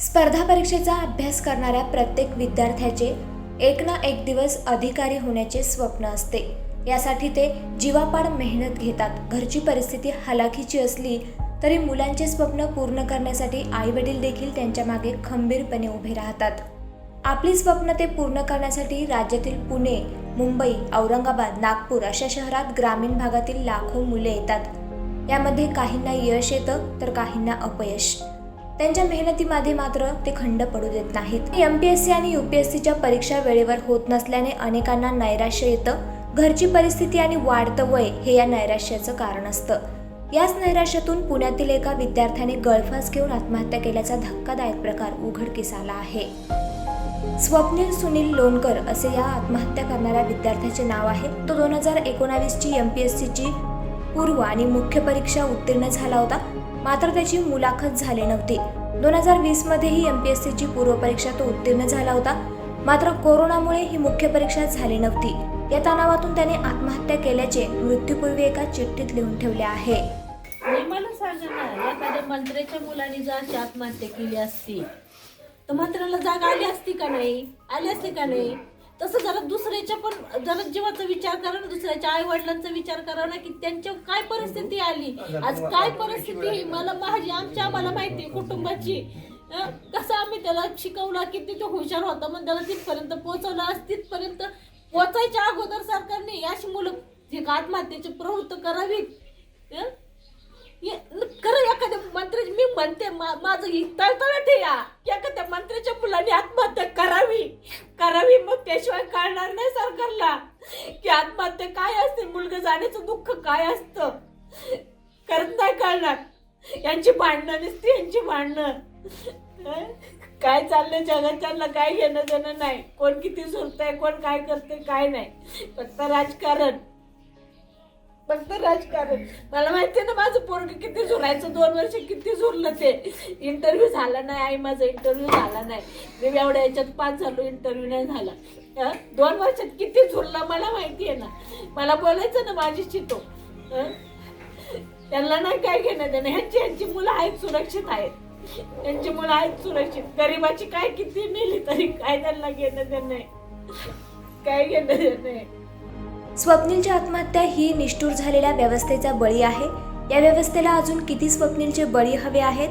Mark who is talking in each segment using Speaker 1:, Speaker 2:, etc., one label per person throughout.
Speaker 1: स्पर्धा परीक्षेचा अभ्यास करणाऱ्या प्रत्येक विद्यार्थ्याचे एक ना एक दिवस अधिकारी होण्याचे स्वप्न असते. यासाठी ते जीवापाड मेहनत घेतात. घरची परिस्थिती हलाखीची असली तरी मुलांचे स्वप्न पूर्ण करण्यासाठी आईवडील देखील त्यांच्या मागे खंबीरपणे उभे राहतात. आपली स्वप्न ते पूर्ण करण्यासाठी राज्यातील पुणे मुंबई औरंगाबाद नागपूर अशा शहरात ग्रामीण भागातील लाखो मुले येतात. यामध्ये काहींना यश येतं तर काहींना अपयश. त्यांच्या मेहनतीमध्ये मात्र ते खंड पडू देत नाहीत. एम पी एस सी आणि यू पी एस सीच्या परीक्षा वेळेवर होत नसल्याने अनेकांना नैराश्य येतं. घरची परिस्थिती आणि वाढतं वय हे या नैराश्याचं कारण असतं. याच नैराश्यातून पुण्यातील एका विद्यार्थ्याने गळफास घेऊन आत्महत्या केल्याचा धक्कादायक प्रकार उघडकीस आला आहे. स्वप्नील सुनील लोणकर असे या आत्महत्या करणाऱ्या विद्यार्थ्याचे नाव आहे. तो दोन हजार एकोणावीसची एम पी एस सीची पूर्व आणि मुख्य परीक्षा उत्तीर्ण झाला होता. मात्र त्याची मुलाखत झाली नव्हती. दोन हजार वीसमध्येही एम पी एस सीची पूर्व परीक्षा तो उत्तीर्ण झाला होता. मात्र कोरोनामुळे ही मुख्य परीक्षा झाली नव्हती. या तणावातून त्याने आत्महत्या केल्याचे मृत्यूपूर्वी एका चिठ्ठीत लिहून ठेवले आहे.
Speaker 2: मला सांगा ना एखाद्या मंत्र्याच्या मुलाने जर अशी आत्महत्या केली असती तर मंत्र्याला जाग आली असती का नाही? आली असती का नाही? तसं जरा दुसऱ्याच्या पण जरा जीवाचा विचार करा ना दुसऱ्याच्या आई वडिलांचा विचार करा ना की त्यांच्या काय परिस्थिती आली? आज काय परिस्थिती आहे? मला माझी आमच्या आम्हाला माहिती आहे कुटुंबाची. अं, कसं आम्ही त्याला शिकवलं किती तो हुशार होता मग त्याला तिथपर्यंत पोहोचवला. आज तिथपर्यंत पोचायच्या अगोदर सरकारने अशी मुलं जे आत्महत्येची प्रवृत्त करावीत अं? ये- खरं एखाद्या मंत्री मी म्हणते मा- माझं ही तळतळाट या. की एखाद्या मंत्र्याच्या मुलाने आत्महत्या करावी. करावी मग त्याशिवाय कळणार नाही सरकारला. की आत्महत्या काय असते? मुलगा जाण्याचं दुःख काय असतं? करत नाही कळणार. यांची भांडणं नसते यांची भांडणं. काय चाललंय जगात? त्यांना काय घेणं देणं नाही. कोण किती झुरतंय कोण काय करते काय नाही. फक्त राजकारण. फक्त राजकारण. मला माहितीये ना माझं पोरग किती झुरायचं दोन वर्ष किती झुरलं ते. इंटरव्ह्यू झाला नाही आई माझा इंटरव्ह्यू झाला नाही. मी एवढ्या याच्यात पास झालो इंटरव्ह्यू नाही झाला. दोन वर्षात किती झुरला मला माहिती आहे ना. मला बोलायचं ना माझी चितो त्यांना नाही काय घेणं देणं. ह्यांची ह्यांची मुलं आहेत सुरक्षित आहेत. त्यांची मुलं आहेत सुरक्षित. गरिबाची काय किती मेली तरी काय त्यांना घेणं देणं नाही काय घेणं देणं नाही
Speaker 1: स्वप्नीलची आत्महत्या ही निष्ठूर झालेल्या व्यवस्थेचा बळी आहे. या व्यवस्थेला अजून किती स्वप्नीलचे बळी हवे आहेत?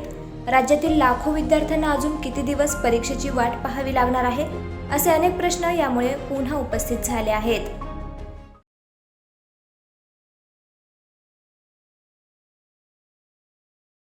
Speaker 1: राज्यातील लाखो विद्यार्थ्यांना अजून किती दिवस परीक्षेची वाट पाहावी लागणार आहे? असे अनेक प्रश्न यामुळे पुन्हा उपस्थित झाले आहेत.